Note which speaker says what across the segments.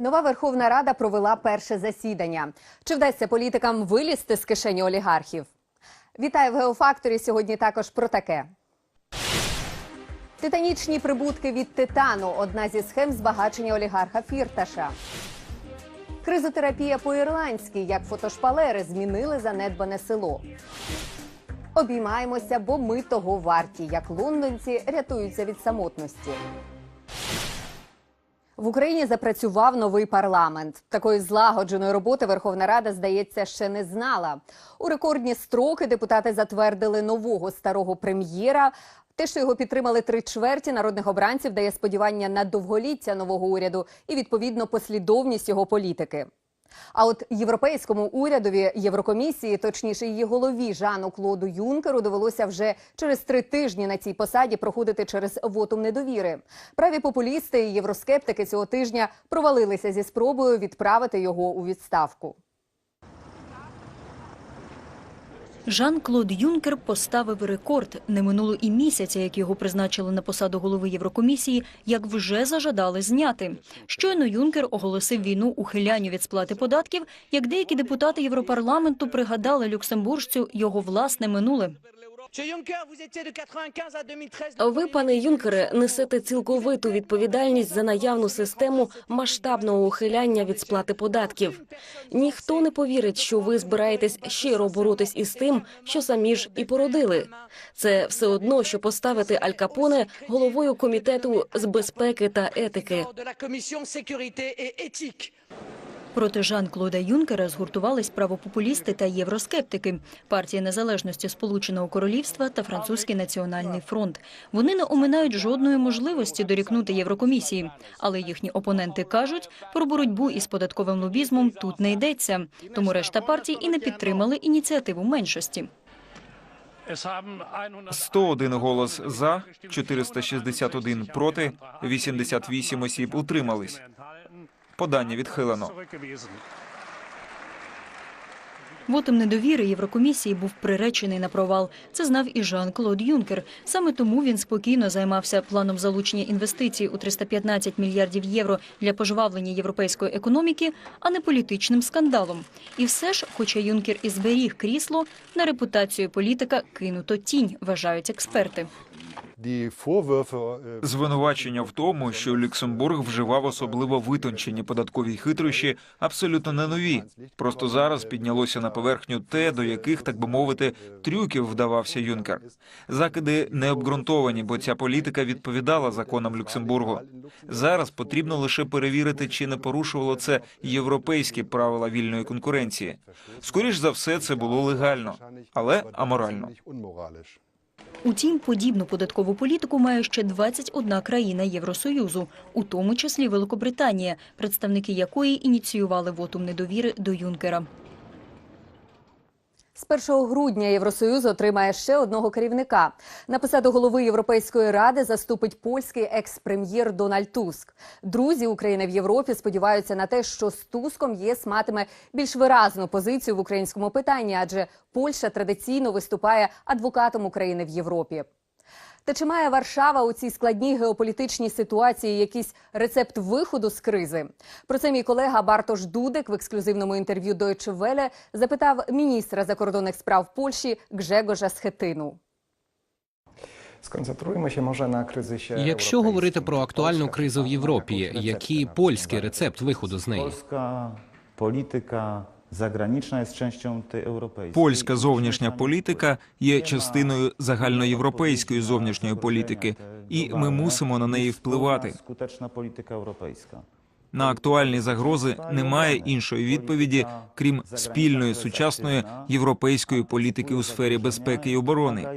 Speaker 1: Нова Верховна Рада провела перше засідання. Чи вдасться політикам вилізти з кишені олігархів? Вітаю в Геофакторі. Сьогодні також про таке. Титанічні прибутки від титану одна зі схем збагачення олігарха Фірташа. Кризотерапія по-ірландськи, як фотошпалери змінили занедбане село. Обіймаємося, бо ми того варті, як лондонці рятуються від самотності. В Україні запрацював новий парламент. Такої злагодженої роботи Верховна Рада, здається, ще не знала. У рекордні строки депутати затвердили нового старого прем'єра. Те, що його підтримали три чверті народних обранців, дає сподівання на довголіття нового уряду і відповідно послідовність його політики. А от європейському урядові Єврокомісії, точніше її голові Жану Клоду Юнкеру, довелося вже через три тижні на цій посаді проходити через вотум недовіри. Праві популісти і євроскептики цього тижня провалилися зі спробою відправити його у відставку.
Speaker 2: Жан-Клод Юнкер поставив рекорд. Не минуло і місяця, як його призначили на посаду голови Єврокомісії, як вже зажадали зняти. Щойно Юнкер оголосив війну ухилянню від сплати податків, як деякі депутати Європарламенту пригадали люксембуржцю його власне минуле.
Speaker 3: Ви, пане Юнкере, несете цілковиту відповідальність за наявну систему масштабного ухиляння від сплати податків. Ніхто не повірить, що ви збираєтесь щиро боротись із тим, що самі ж і породили. Це все одно, що поставити Аль Капоне головою комітету з безпеки та етики.
Speaker 2: Проти Жан-Клода Юнкера згуртувались правопопулісти та євроскептики, партія незалежності Сполученого Королівства та Французький національний фронт. Вони не оминають жодної можливості дорікнути Єврокомісії, але їхні опоненти кажуть, про боротьбу із податковим лобізмом тут не йдеться. Тому решта партій і не підтримали ініціативу меншості.
Speaker 4: 101 голос за, 461 проти, 88 осіб утримались. Подання відхилено.
Speaker 2: Вотом недовіри Єврокомісії був приречений на провал. Це знав і Жан-Клод Юнкер. Саме тому він спокійно займався планом залучення інвестицій у 315 мільярдів євро для пожвавлення європейської економіки, а не політичним скандалом. І все ж, хоча Юнкер і зберіг крісло, на репутацію політика кинуто тінь, вважають експерти.
Speaker 5: Äh,
Speaker 4: Звинувачення в тому, що Люксембург вживав особливо витончені податкові хитрощі, абсолютно не нові. Просто зараз піднялося на поверхню те, до яких, так би мовити, трюків вдавався Юнкер. Закиди не обґрунтовані, бо ця політика відповідала законам Люксембургу. Зараз потрібно лише перевірити, чи не порушувало це європейські правила вільної конкуренції. Скоріш за все, це було легально, але аморально.
Speaker 2: Утім, подібну податкову політику має ще 21 країна Євросоюзу, у тому числі Великобританія, представники якої ініціювали вотум недовіри до Юнкера.
Speaker 1: З 1 грудня Євросоюз отримає ще одного керівника. На посаду голови Європейської ради заступить польський екс-прем'єр Дональд Туск. Друзі України в Європі сподіваються на те, що з Туском ЄС матиме більш виразну позицію в українському питанні, адже Польща традиційно виступає адвокатом України в Європі. Та чи має Варшава у цій складній геополітичній ситуації якийсь рецепт виходу з кризи? Про це мій колега Бартош Дудик в ексклюзивному інтерв'ю Deutsche Welle запитав міністра закордонних справ Польщі Гжегожа Схетину.
Speaker 6: Сконцентруємося може на кризисі.
Speaker 7: Якщо говорити про актуальну кризу в Європі, який польський рецепт виходу з неї?
Speaker 8: Polska polityka jest częścią tej europejskiej.
Speaker 4: Польська зовнішня політика є частиною загальноєвропейської зовнішньої політики, і ми мусимо на неї впливати.
Speaker 8: Skuteczna polityka europejska.
Speaker 4: На актуальні загрози немає іншої відповіді, крім спільної сучасної європейської політики у сфері безпеки і оборони.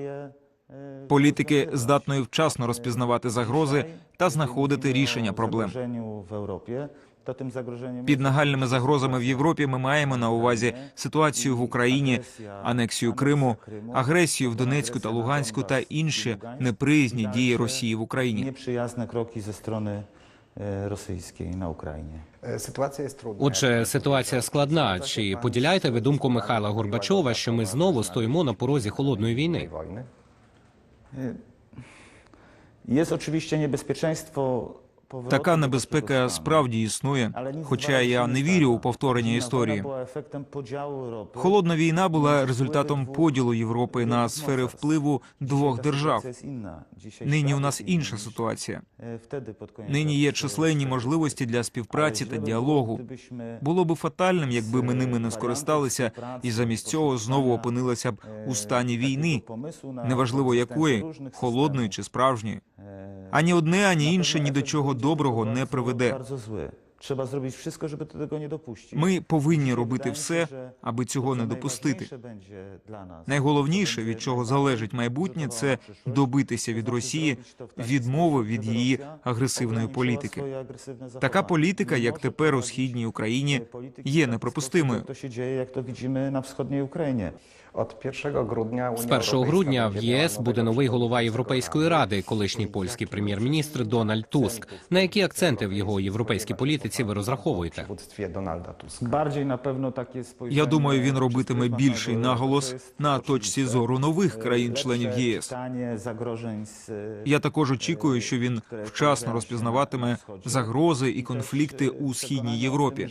Speaker 4: Політики здатної вчасно розпізнавати загрози та знаходити рішення проблем.
Speaker 8: Zagrożeniu w
Speaker 4: Під нагальними загрозами в Європі ми маємо на увазі ситуацію в Україні, анексію Криму, агресію в Донецьку та Луганську та інші неприязні дії Росії в Україні.
Speaker 8: nieprzyjazne kroki ze strony e, rosyjskiej na Ukrainie.
Speaker 6: Е, Ситуація.
Speaker 7: Отже, ситуація складна. Чи поділяєте ви думку Михайла Горбачова, що ми знову стоїмо на порозі холодної війни?
Speaker 6: Війни.
Speaker 8: Jest oczywiście niebezpieczeństwo
Speaker 4: Така небезпека справді існує, хоча я не вірю у повторення історії. Холодна війна була результатом поділу Європи на сфери впливу двох держав. Нині у нас інша ситуація. Нині є численні можливості для співпраці та діалогу. Було би фатальним, якби ми ними не скористалися, і замість цього знову опинилися б у стані війни, неважливо якої, холодної чи справжньої. Ані одне, ані інше ні до чого доброго не приведе.
Speaker 8: Trzeba zrobić wszystko, żeby do tego nie dopuścić.
Speaker 4: Ми повинні робити все, аби
Speaker 8: to,
Speaker 4: цього не допустити. Найголовніше, від чого залежить майбутнє, це добитися від Росії відмови від її агресивної політики. Така політика, як тепер у східній Україні,
Speaker 8: polityki
Speaker 4: є неприпустимою.
Speaker 8: sposób, jak to się dzieje, jak to widzimy na wschodniej Ukrainie.
Speaker 6: Od 1 grudnia
Speaker 7: З
Speaker 6: Unia
Speaker 7: 1 грудня в ЄС
Speaker 6: będzie
Speaker 7: буде новий голова Європейської
Speaker 6: Rady.
Speaker 7: ради, колишній польський прем'єр-міністр Дональд Туск. На які акценти в його європейській політиці ви розраховуєте?
Speaker 4: Я думаю, він робитиме більший наголос на точці зору нових країн-членів ЄС.
Speaker 8: czytanie zagrożeń
Speaker 4: Я також очікую, що він вчасно розпізнаватиме загрози і конфлікти у східній Європі.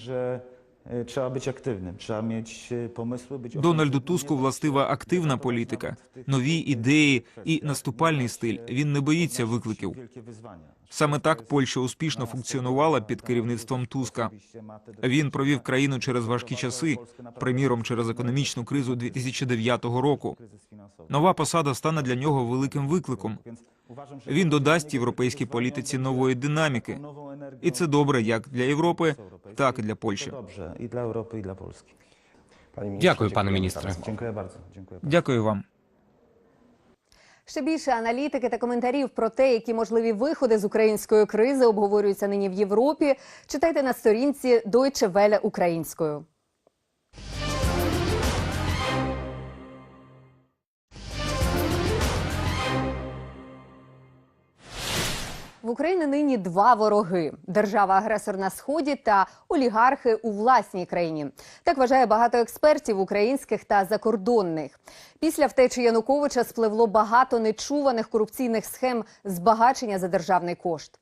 Speaker 8: E, trzeba być aktywnym, trzeba mieć e, pomysły, być
Speaker 4: Дональду Туску властива активна політика, нові ідеї і наступальний стиль. Він не боїться викликів. Саме так Польща успішно функціонувала під керівництвом Туска. Він провів країну через важкі часи, приміром через економічну кризу 2009 року. Нова посада стане для нього великим викликом. Він додасть європейській політиці нової динаміки, і це добре як для Європи, так і для Польщі.
Speaker 8: I dla Europy, i dla Polski.
Speaker 7: Дякую, пане міністре.
Speaker 4: Дякую вам.
Speaker 1: Ще більше аналітики та коментарів про те, які можливі виходи з української кризи обговорюються нині в Європі. Читайте на сторінці Deutsche Welle українською. В Україні нині два вороги: держава-агресор на сході та олігархи у власній країні. Так вважає багато експертів українських та закордонних. Після втечі Януковича спливло багато нечуваних корупційних схем збагачення за державний кошт.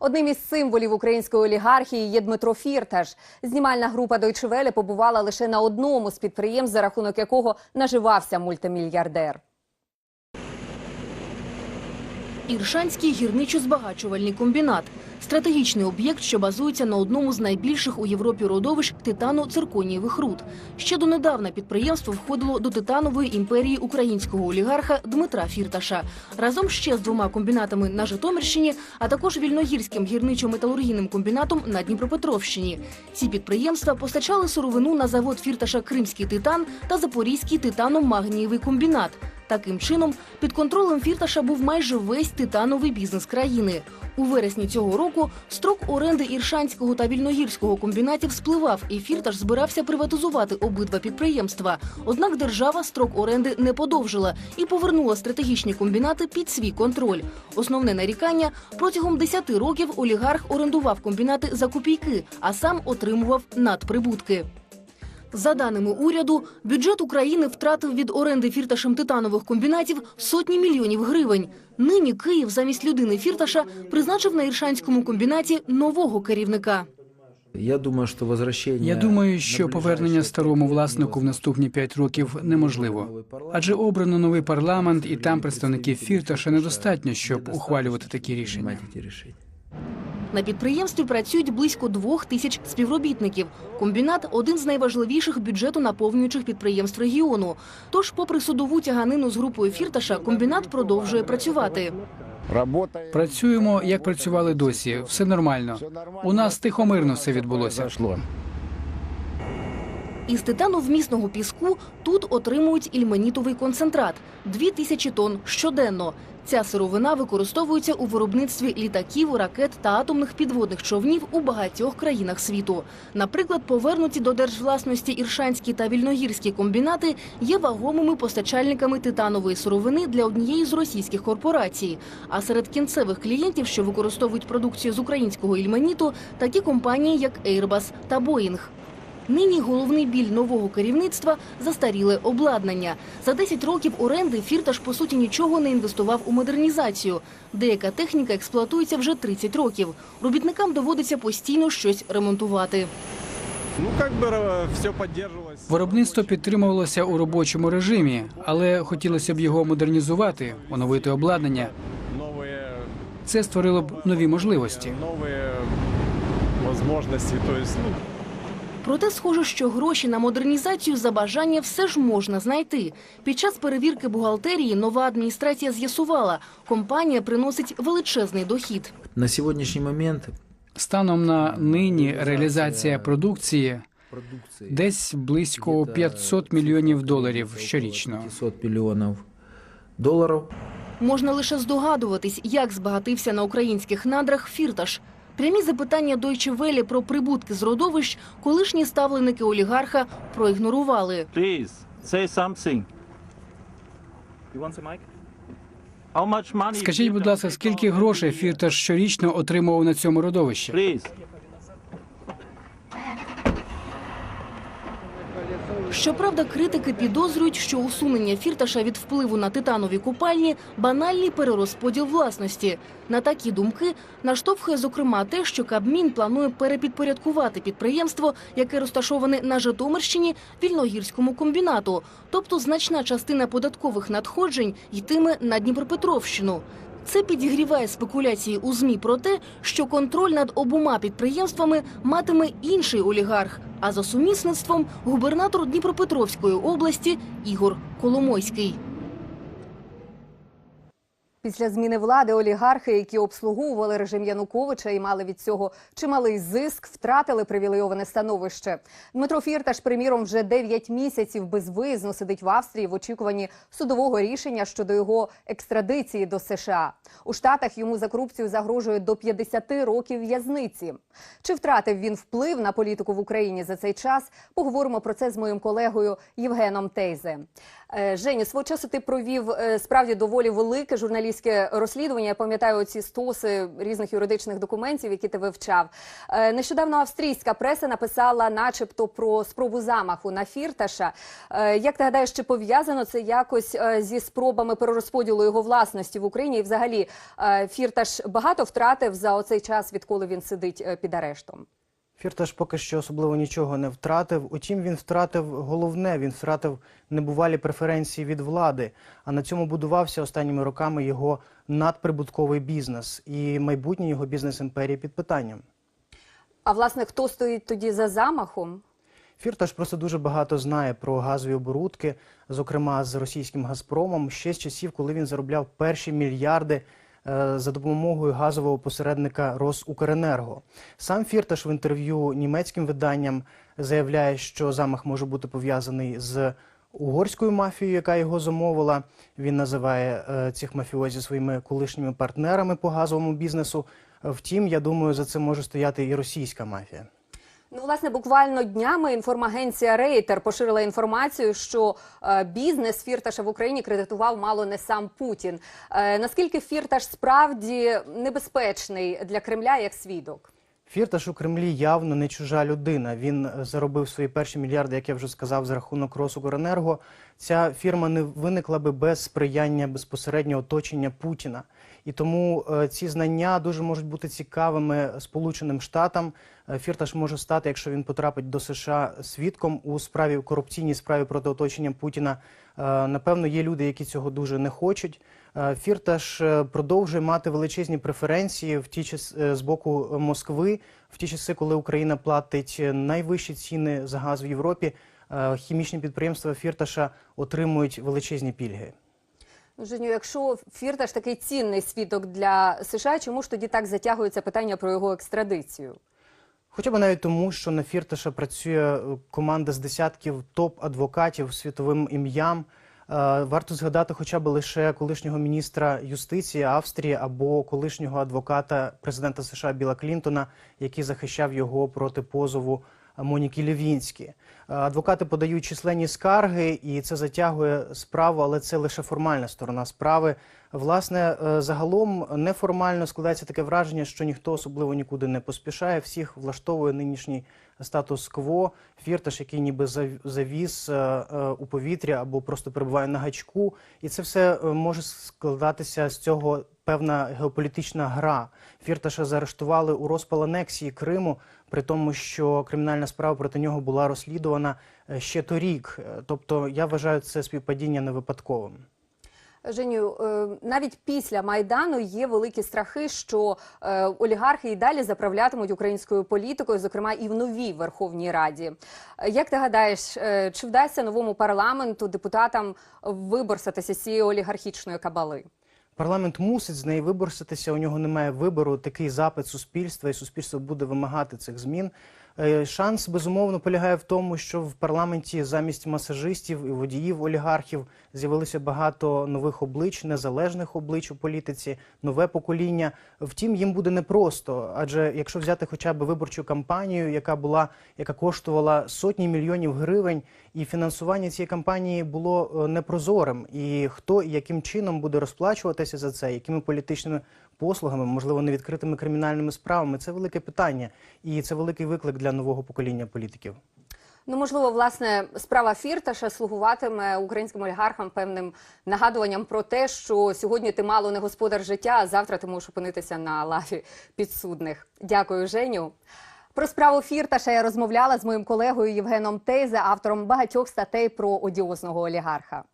Speaker 1: Одним із символів української олігархії є Дмитро Фірташ. Знімальна група Welle побувала лише на одному з підприємств, за рахунок якого наживався мультимільярдер.
Speaker 9: Іршанський гірничо-збагачувальний комбінат стратегічний об'єкт, що базується на одному з найбільших у Європі родовищ титано-цирконієвих руд. Ще донедавна підприємство входило до титанової імперії українського олігарха Дмитра Фірташа разом ще з двома комбінатами на Житомирщині, а також вільногірським гірничо-металургійним комбінатом на Дніпропетровщині. Ці підприємства постачали сировину на завод Фірташа Кримський титан та Запорізький титано-магнієвий комбінат. Таким чином, під контролем Фірташа був майже весь титановий бізнес країни. У вересні цього року строк оренди Іршанського та Вільногірського комбінатів спливав, і Фірташ збирався приватизувати обидва підприємства. Однак держава строк оренди не подовжила і повернула стратегічні комбінати під свій контроль. Основне нарікання протягом 10 років олігарх орендував комбінати за копійки, а сам отримував надприбутки. За даними уряду, бюджет України втратив від оренди фірташем титанових комбінатів сотні мільйонів гривень. Нині Київ замість людини фірташа призначив на Іршанському комбінаті нового керівника.
Speaker 10: Я думаю, що возвращення
Speaker 11: Я думаю, що повернення старому власнику в наступні п'ять років неможливо. Адже обрано новий парламент, і там представників Фірташа недостатньо, щоб ухвалювати такі рішення.
Speaker 9: На підприємстві працюють близько двох тисяч співробітників. Комбінат один з найважливіших бюджету наповнюючих підприємств регіону. Тож, попри судову тяганину з групою фірташа, комбінат продовжує працювати.
Speaker 11: Працюємо як працювали досі. Все нормально. У нас тихомирно все відбулося.
Speaker 9: Із титановмісного піску тут отримують ільменітовий концентрат – 2 тисячі тонн щоденно. Ця сировина використовується у виробництві літаків, ракет та атомних підводних човнів у багатьох країнах світу. Наприклад, повернуті до держвласності Іршанські та Вільногірські комбінати є вагомими постачальниками титанової сировини для однієї з російських корпорацій. А серед кінцевих клієнтів, що використовують продукцію з українського ільменіту, такі компанії, як Airbus та Boeing. Нині головний біль нового керівництва – застаріле обладнання. За 10 років оренди Фірташ, по суті, нічого не інвестував у модернізацію. Деяка техніка експлуатується вже 30 років. Робітникам доводиться постійно щось ремонтувати.
Speaker 12: Ну, как бы э, все поддерживалось.
Speaker 11: Виробництво підтримувалося у робочому режимі, але хотілося б його модернізувати, оновити обладнання.
Speaker 12: Новые,
Speaker 11: Це створило б нові можливості.
Speaker 12: новые возможности. То есть, ну,
Speaker 9: Проте схоже, що гроші на модернізацію за бажання все ж можна знайти. Під час перевірки бухгалтерії нова адміністрація з'ясувала, компанія приносить величезний дохід.
Speaker 10: На сегодняшний момент
Speaker 11: Станом на нині реалізація продукції десь близько 500 мільйонів доларів щорічно.
Speaker 10: 500 миллионов долларов.
Speaker 9: Можна лише здогадуватись, як збагатився на українських надрах Фірташ. Прямі запитання Deutsche Welle про прибутки з родовищ колишні ставленики олігарха проігнорували.
Speaker 13: Please, say something. You want the mic? How much money
Speaker 11: Скажіть, будь ласка, скільки грошей Фірташ щорічно отримував на цьому родовищі?
Speaker 13: Please.
Speaker 9: Щоправда, критики підозрюють, що усунення Фірташа від впливу на титанові купальні – банальний перерозподіл власності. На такі думки наштовхує зокрема те, що Кабмін планує перепідпорядкувати підприємство, яке розташоване на Житомирщині, вільногірському комбінату. Тобто значна частина податкових надходжень йтиме на Дніпропетровщину. Це підігріває спекуляції у ЗМІ про те, що контроль над обома підприємствами матиме інший олігарх, а за сумісництвом губернатор Дніпропетровської області Ігор Коломойський.
Speaker 1: Після зміни влади олігархи, які обслуговували режим Януковича і мали від цього чималий зиск, втратили привілейоване становище. Дмитро Фірташ, приміром, вже 9 місяців безвиїзно сидить в Австрії в очікуванні судового рішення щодо його екстрадиції до США. У Штатах йому за корупцію загрожує до 50 років в'язниці. Чи втратив він вплив на політику в Україні за цей час? Поговоримо про це з моїм колегою Євгеном Тейзе. Е, Женю, свого часу ти провів е, справді доволі велике журналістське розслідування. Я пам'ятаю оці стоси різних юридичних документів, які ти вивчав. Е, Нещодавно австрійська преса написала, начебто, про спробу замаху на Фірташа. Е, Як ти гадаєш, чи пов'язано це якось е, зі спробами перерозподілу його власності в Україні? І взагалі Фірташ багато втратив за оцей час, відколи він сидить під арештом?
Speaker 14: Фірташ поки що особливо нічого не втратив. Утім, він втратив головне, він втратив небувалі преференції від влади. А на цьому будувався останніми роками його надприбутковий бізнес і майбутнє його бізнес-імперії під питанням.
Speaker 1: А власне, хто стоїть тоді за замахом?
Speaker 14: Фірташ просто дуже багато знає про газові оборудки, зокрема з російським Газпромом, ще з часів, коли він заробляв перші мільярди за допомогою газового посередника Росукренерго. Сам Фірташ в інтерв'ю німецьким виданням заявляє, що замах може бути пов'язаний з угорською мафією, яка його замовила. Він називає е, цих мафіозів своїми колишніми партнерами по газовому бізнесу. Втім, я думаю, за цим може стояти і російська мафія.
Speaker 1: Ну, власне, буквально днями інформагенція Рейтер поширила інформацію, що е, бізнес Фірташа в Україні кредитував мало не сам Путін. Е, наскільки Фірташ справді небезпечний для Кремля як свідок?
Speaker 14: Фірташ у Кремлі явно не чужа людина. Він е, заробив свої перші мільярди, як я вже сказав, за рахунок Росукренерго. Ця фірма не виникла би без сприяння безпосереднього оточення Путіна. І тому е, ці знання дуже можуть бути цікавими Сполученим Штатам. Е, Фірташ може стати, якщо він потрапить до США, свідком у справі корупційній справі проти оточення Путіна. Е, Напевно, є люди, які цього дуже не хочуть. Фірташ продовжує мати величезні преференції в ті час е, з боку Москви, в ті часи, коли Україна платить найвищі ціни за газ в Європі. Хімічні підприємства Фірташа отримують величезні пільги.
Speaker 1: Ну, Женю, якщо Фірташ такий цінний свідок для США, чому ж тоді так затягується питання про його екстрадицію?
Speaker 14: Хоча б навіть тому, що на Фірташа працює е, команда з десятків топ-адвокатів світовим ім'ям. Е, Варто згадати хоча б лише колишнього міністра юстиції Австрії або колишнього адвоката президента США Біла Клінтона, який захищав його проти позову Моніки Лівінські. Адвокати подають численні скарги, і це затягує справу, але це лише формальна сторона справи. Власне, е, загалом неформально складається таке враження, що ніхто особливо нікуди не поспішає. Всіх влаштовує нинішній статус-кво, фірташ, який ніби зав- завіс е, е, у повітря або просто перебуває на гачку. І це все може складатися з цього певна геополітична гра. Фірташа заарештували у розпал анексії Криму, при тому, що кримінальна справа проти нього була розслідувана ще торік. Тобто я вважаю це співпадіння не випадковим.
Speaker 1: Женю, е, навіть після майдану є великі страхи, що е, олігархи і далі заправлятимуть українською політикою, зокрема і в новій Верховній Раді. Е, Як ти гадаєш, чи вдасться новому парламенту депутатам виборсатися з цієї олігархічної кабали?
Speaker 14: Парламент мусить з неї виборситися. У нього немає вибору. Такий запит суспільства, і суспільство буде вимагати цих змін. Е, Шанс безумовно полягає в тому, що в парламенті замість масажистів і водіїв олігархів з'явилося багато нових облич, незалежних облич у політиці, нове покоління. Втім, їм буде непросто, адже якщо взяти хоча б виборчу кампанію, яка була, яка коштувала сотні мільйонів гривень, і фінансування цієї кампанії було е, непрозорим. І хто і яким чином буде розплачуватися за це, якими політичними послугами, можливо, невідкритими кримінальними справами, це велике питання, і це великий виклик для нового покоління політиків.
Speaker 1: Ну, можливо, власне, справа Фірташа слугуватиме українським олігархам певним нагадуванням про те, що сьогодні ти мало не господар життя, а завтра ти можеш опинитися на лаві підсудних. Дякую, Женю. Про справу Фірташа я розмовляла з моїм колегою Євгеном Тейзе, автором багатьох статей про одіозного олігарха.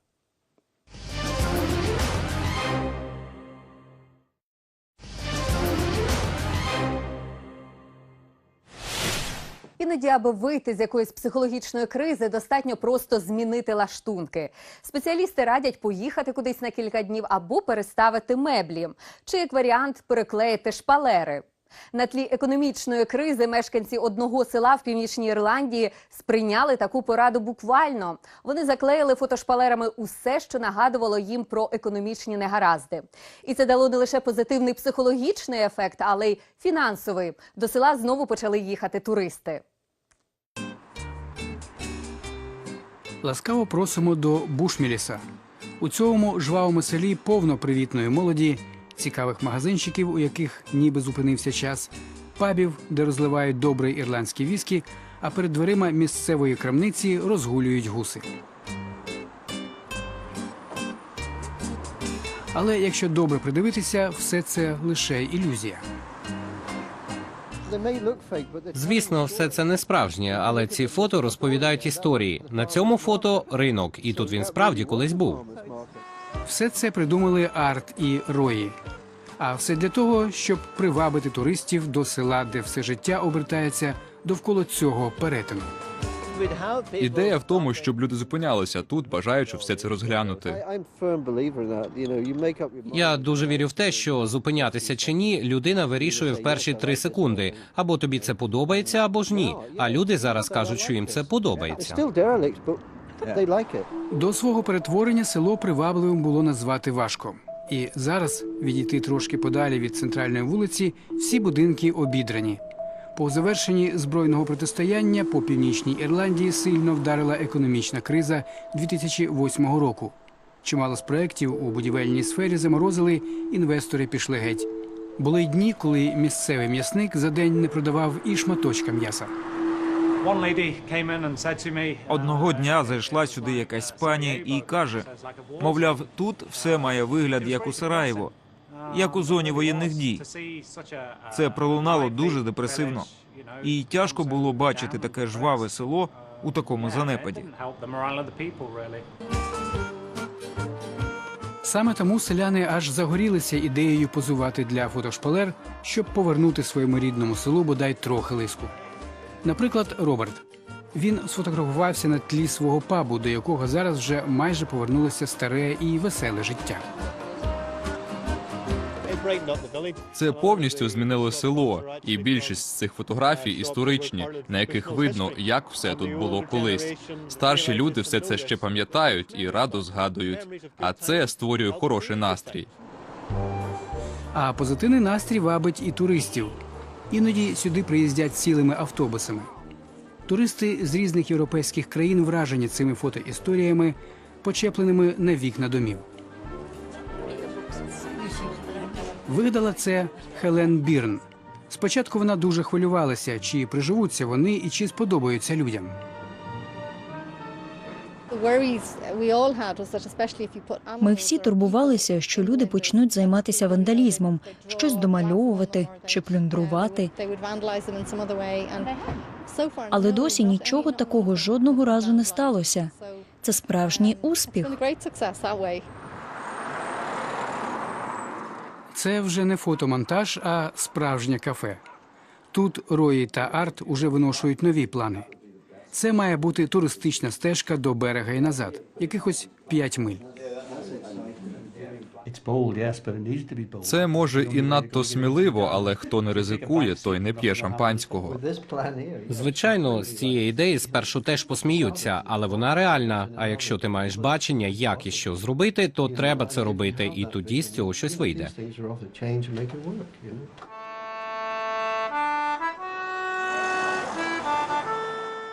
Speaker 1: Іноді, аби вийти з якоїсь психологічної кризи, достатньо просто змінити лаштунки. Спеціалісти радять поїхати кудись на кілька днів або переставити меблі, чи як варіант переклеїти шпалери. На тлі економічної кризи мешканці одного села в північній Ірландії сприйняли таку пораду буквально. Вони заклеїли фотошпалерами усе, що нагадувало їм про економічні негаразди. І це дало не лише позитивний психологічний ефект, але й фінансовий. До села знову почали їхати туристи.
Speaker 11: Ласкаво просимо до Бушміліса. У цьому жвавому селі повно привітної молоді, цікавих магазинчиків, у яких ніби зупинився час, пабів, де розливають добрий ірландський віскі, а перед дверима місцевої крамниці розгулюють гуси. Але якщо добре придивитися, все це лише ілюзія.
Speaker 7: Звісно, все це не справжнє, але ці фото розповідають історії. На цьому фото ринок, і тут він справді колись був.
Speaker 11: Все це придумали Арт і Рої. А все для того, щоб привабити туристів до села, де все життя обертається довкола цього перетину.
Speaker 15: Ідея в тому, щоб люди зупинялися тут, бажаючи все це розглянути.
Speaker 7: Я дуже вірю в те, що зупинятися чи ні, людина вирішує в перші три секунди. Або тобі це подобається, або ж ні. А люди зараз кажуть, що їм це подобається.
Speaker 11: До свого перетворення село привабливим було назвати важко. І зараз відійти трошки подалі від центральної вулиці, всі будинки обідрані. По завершенні збройного протистояння по північній Ірландії сильно вдарила економічна криза 2008 року. Чимало з проєктів у будівельній сфері заморозили, інвестори пішли геть. Були й дні, коли місцевий м'ясник за день не продавав і шматочка м'яса.
Speaker 4: Одного дня зайшла сюди якась пані і каже: мовляв, тут все має вигляд як у Сараєво, як у зоні воєнних дій. Це пролунало дуже депресивно, і тяжко було бачити таке жваве село у такому занепаді.
Speaker 11: Саме тому селяни аж загорілися ідеєю позувати для фотошпалер, щоб повернути своєму рідному селу бодай трохи лиску. Наприклад, Роберт. Він сфотографувався на тлі свого пабу, до якого зараз вже майже повернулося старе і веселе життя.
Speaker 15: Це повністю змінило село, і більшість з цих фотографій історичні, на яких видно, як все тут було колись. Старші люди все це ще пам'ятають і радо згадують. А це створює хороший настрій.
Speaker 11: А позитивний настрій вабить і туристів. Іноді сюди приїздять цілими автобусами. Туристи з різних європейських країн вражені цими фотоісторіями, почепленими на вікна домів. Вигадала це Хелен Бірн. Спочатку вона дуже хвилювалася, чи приживуться вони і чи сподобаються людям.
Speaker 2: Ми всі турбувалися, що люди почнуть займатися вандалізмом, щось домальовувати чи плюндрувати. Але досі нічого такого жодного разу не сталося. Це справжній успіх.
Speaker 11: Це вже не фотомонтаж, а справжнє кафе. Тут Рої та Арт уже виношують нові плани. Це має бути туристична стежка до берега і назад, якихось 5 миль.
Speaker 15: Це може і надто сміливо, але хто не ризикує, той не п'є шампанського.
Speaker 7: Звичайно, з цієї ідеї спершу теж посміються, але вона реальна. А якщо ти маєш бачення, як і що зробити, то треба це робити, і тоді з цього щось вийде.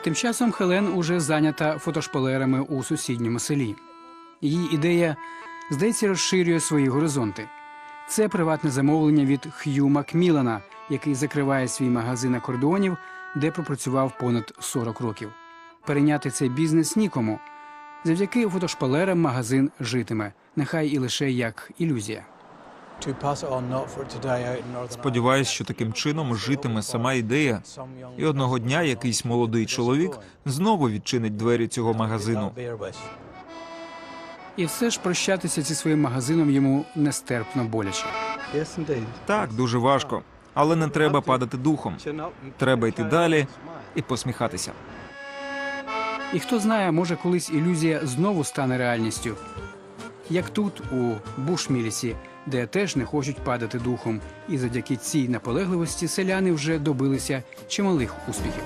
Speaker 11: Тим часом Хелен уже зайнята фотошпалерами у сусідньому селі. Її ідея, здається, розширює свої горизонти. Це приватне замовлення від Х'ю Макмілана, який закриває свій магазин акордеонів, де пропрацював понад 40 років. Перейняти цей бізнес нікому. Завдяки фотошпалерам магазин житиме, нехай і лише як ілюзія.
Speaker 4: Сподіваюсь, що таким чином житиме сама ідея, і одного дня якийсь молодий чоловік знову відчинить двері цього магазину.
Speaker 11: І все ж прощатися зі своїм магазином йому нестерпно боляче.
Speaker 4: Так, дуже важко, але не треба падати духом. Треба йти далі і посміхатися.
Speaker 11: І хто знає, може колись ілюзія знову стане реальністю. Як тут, у Бушмілісі, де теж не хочуть падати духом, і завдяки цій наполегливості селяни вже добилися чималих успіхів.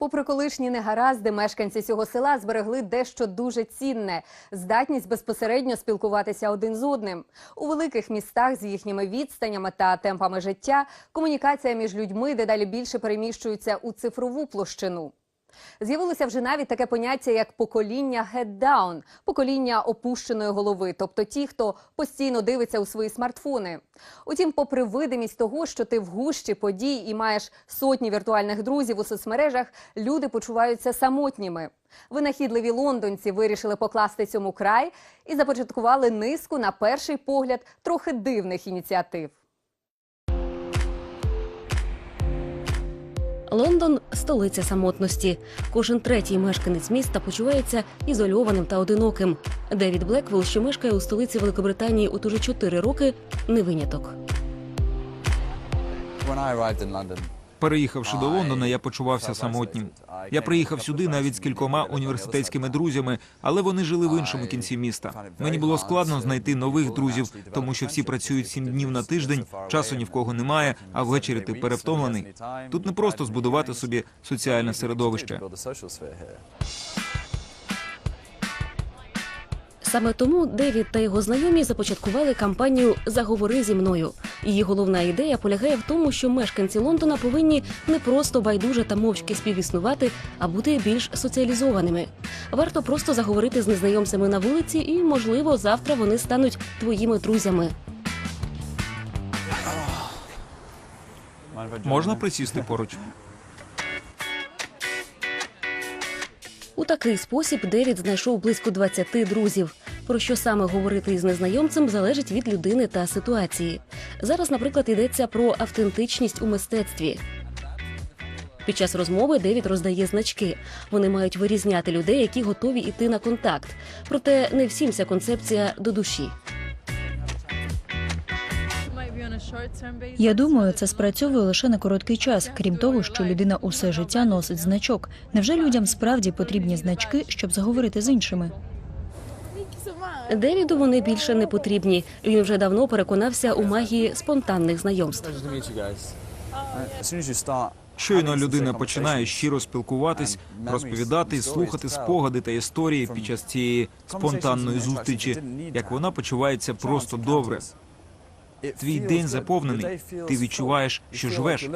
Speaker 1: Попри колишні негаразди, мешканці цього села зберегли дещо дуже цінне здатність безпосередньо спілкуватися один з одним. У великих містах з їхніми відстанями та темпами життя комунікація між людьми дедалі більше переміщується у цифрову площину. З'явилося вже навіть таке поняття, як покоління down – покоління опущеної голови, тобто ті, хто постійно дивиться у свої смартфони. Утім, попри видимість того, що ти в гущі подій і маєш сотні віртуальних друзів у соцмережах, люди почуваються самотніми. Винахідливі лондонці вирішили покласти цьому край і започаткували низку, на перший погляд, трохи дивних ініціатив.
Speaker 3: Лондон столиця самотності. Кожен третій мешканець міста почувається ізольованим та одиноким. Девід Блеквелл, що мешкає у столиці Великобританії от уже чотири роки, не виняток.
Speaker 4: Переїхавши до Лондона, я почувався самотнім. Я приїхав сюди навіть з кількома університетськими друзями, але вони жили в іншому кінці міста. Мені було складно знайти нових друзів, тому що всі працюють сім днів на тиждень, часу ні в кого немає, а ввечері ти перевтомлений. Тут не просто збудувати собі соціальне середовище.
Speaker 3: Саме тому Девід та його знайомі започаткували кампанію Заговори зі мною. Її головна ідея полягає в тому, що мешканці Лондона повинні не просто байдуже та мовчки співіснувати, а бути більш соціалізованими. Варто просто заговорити з незнайомцями на вулиці, і, можливо, завтра вони стануть твоїми друзями.
Speaker 4: Можна присісти поруч?
Speaker 3: У такий спосіб Девід знайшов близько 20 друзів. Про що саме говорити із незнайомцем залежить від людини та ситуації. Зараз, наприклад, йдеться про автентичність у мистецтві. Під час розмови Девід роздає значки. Вони мають вирізняти людей, які готові йти на контакт. Проте не всім ця концепція до душі.
Speaker 2: Я думаю, це спрацьовує лише на короткий час, крім того, що людина усе життя носить значок. Невже людям справді потрібні значки, щоб заговорити з іншими?
Speaker 3: Девіду вони більше не потрібні. Він вже давно переконався у магії спонтанних знайомств.
Speaker 4: Щойно людина починає щиро спілкуватись, розповідати, слухати спогади та історії під час цієї спонтанної зустрічі, як вона почувається просто добре. Твій день заповнений. Ти відчуваєш, що живеш.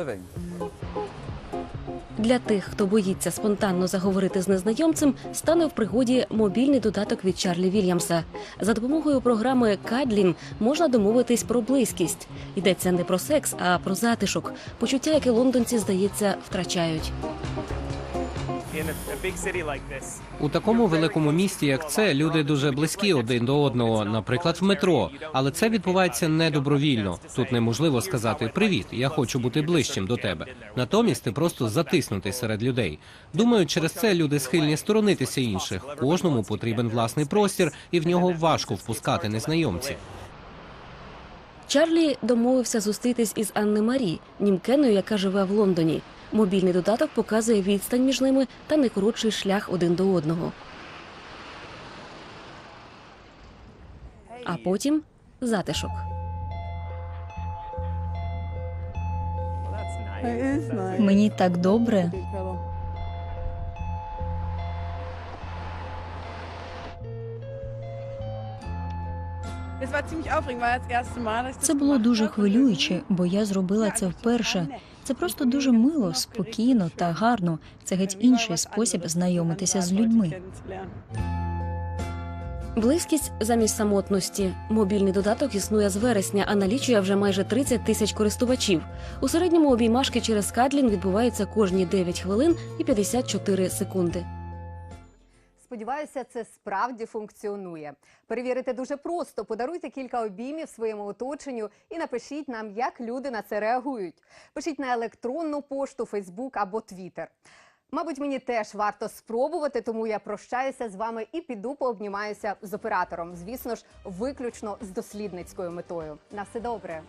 Speaker 3: Для тих, хто боїться спонтанно заговорити з незнайомцем, стане в пригоді мобільний додаток від Чарлі Вільямса. За допомогою програми Кадлін можна домовитись про близькість. Йдеться не про секс, а про затишок, почуття, яке лондонці, здається, втрачають.
Speaker 7: У такому великому місті, як це, люди дуже близькі один до одного, наприклад, в метро. Але це відбувається не добровільно. Тут неможливо сказати Привіт, я хочу бути ближчим до тебе. Натомість ти просто затиснутий серед людей. Думаю, через це люди схильні сторонитися інших. Кожному потрібен власний простір, і в нього важко впускати незнайомців.
Speaker 3: Чарлі домовився зустрітись із Анне Марі, німкеною, яка живе в Лондоні. Мобільний додаток показує відстань між ними та найкоротший шлях один до одного. А потім затишок.
Speaker 2: Мені так добре. Це було дуже хвилююче, бо я зробила це вперше. Це просто дуже мило, спокійно та гарно. Це геть інший спосіб знайомитися з людьми.
Speaker 3: Близькість замість самотності. Мобільний додаток існує з вересня, а налічує вже майже 30 тисяч користувачів. У середньому обіймашки через Кадлін відбуваються кожні 9 хвилин і 54 секунди.
Speaker 1: Сподіваюся, це справді функціонує. Перевірити дуже просто. Подаруйте кілька обіймів своєму оточенню і напишіть нам, як люди на це реагують. Пишіть на електронну пошту, Фейсбук або Твіттер. Мабуть, мені теж варто спробувати, тому я прощаюся з вами і піду пообнімаюся з оператором. Звісно ж, виключно з дослідницькою метою. На все добре.